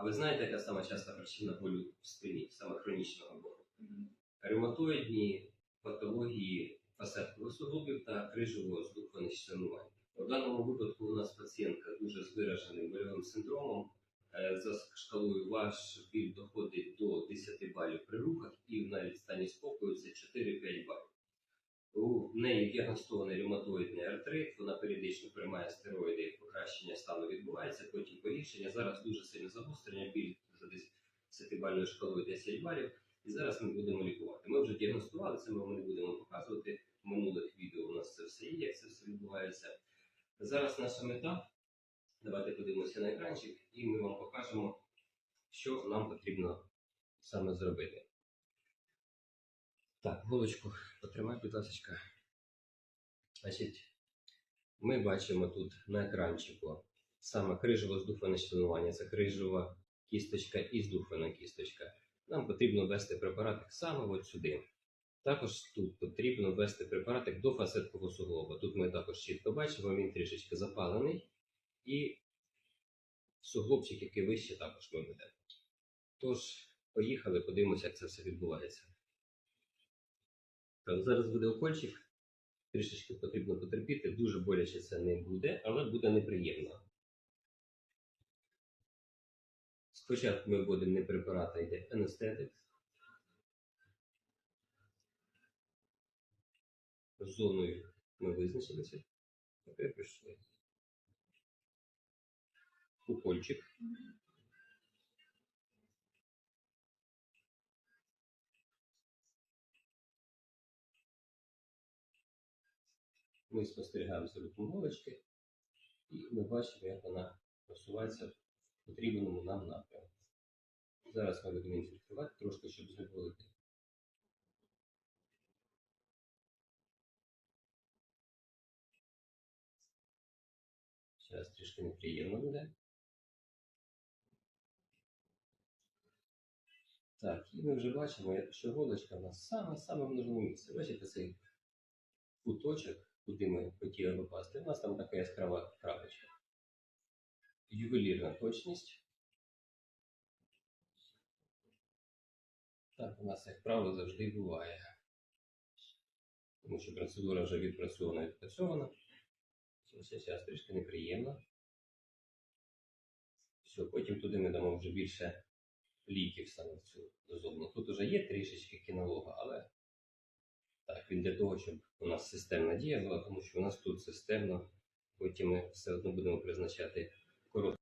А ви знаєте, яка сама часта причина болю в спині, саме хронічного болю? Ревматоїдні патології фасеткових суглобів та крижового здухваних членування. У даному випадку у нас пацієнтка дуже з вираженим больовим синдромом. Е, За шкалою ваш біль доходить до 10 балів при рухах і навіть в стані спокою це 4-5 балів. У неї діагностований ревматоїдний артрит, вона періодично приймає стероїди, покращення стану відбувається, потім погіршення. Зараз дуже сильне загострення, біль за десь 10-бальною шкалою 10 балів. І зараз ми будемо лікувати. Ми вже діагностували це, ми не будемо показувати. В минулих відео у нас це все є, як це все відбувається. Зараз наша мета. Давайте подивимося на екранчик, і ми вам покажемо, що нам потрібно саме зробити. Так, голочку потримай, будь ласка. Значить, ми бачимо тут на екранчику саме крижево здухване членування. Це крижова кісточка і здухвана кісточка. Нам потрібно ввести препаратик саме от сюди. Також тут потрібно ввести препаратик до фасеткового суглоба. Тут ми також чітко бачимо, він трішечки запалений. І суглобчик, який вище, також ми ведемо. Тож, поїхали, подивимося, як це все відбувається. Так, зараз буде укольчик. Трішечки потрібно потерпіти. Дуже боляче це не буде, але буде неприємно. Спочатку ми вводимо не а йде анестетик. Зоною ми визначилися. Тепер пішли. Укольчик. Ми спостерігаємо за рухом голочки, і ми бачимо, як вона просувається в потрібному нам напрямку. Зараз ми будемо інфільтрувати трошки, щоб знеболити. Зараз трішки неприємно буде. Так, і ми вже бачимо, що голочка в нас саме-саме в нужному місці. Бачите цей куточок, куди ми хотіли попасти. У нас там така яскрава крапочка. Ювелірна точність. Так, у нас, як правило, завжди буває. Тому що процедура вже відпрацьована відпрацьована. Ось зараз трішки неприємно. Все, потім туди ми дамо вже більше ліків саме в цю зону. Тут вже є трішечки кінолога, але він для того, щоб у нас системна дія була, тому що у нас тут системно, потім ми все одно будемо призначати коротку.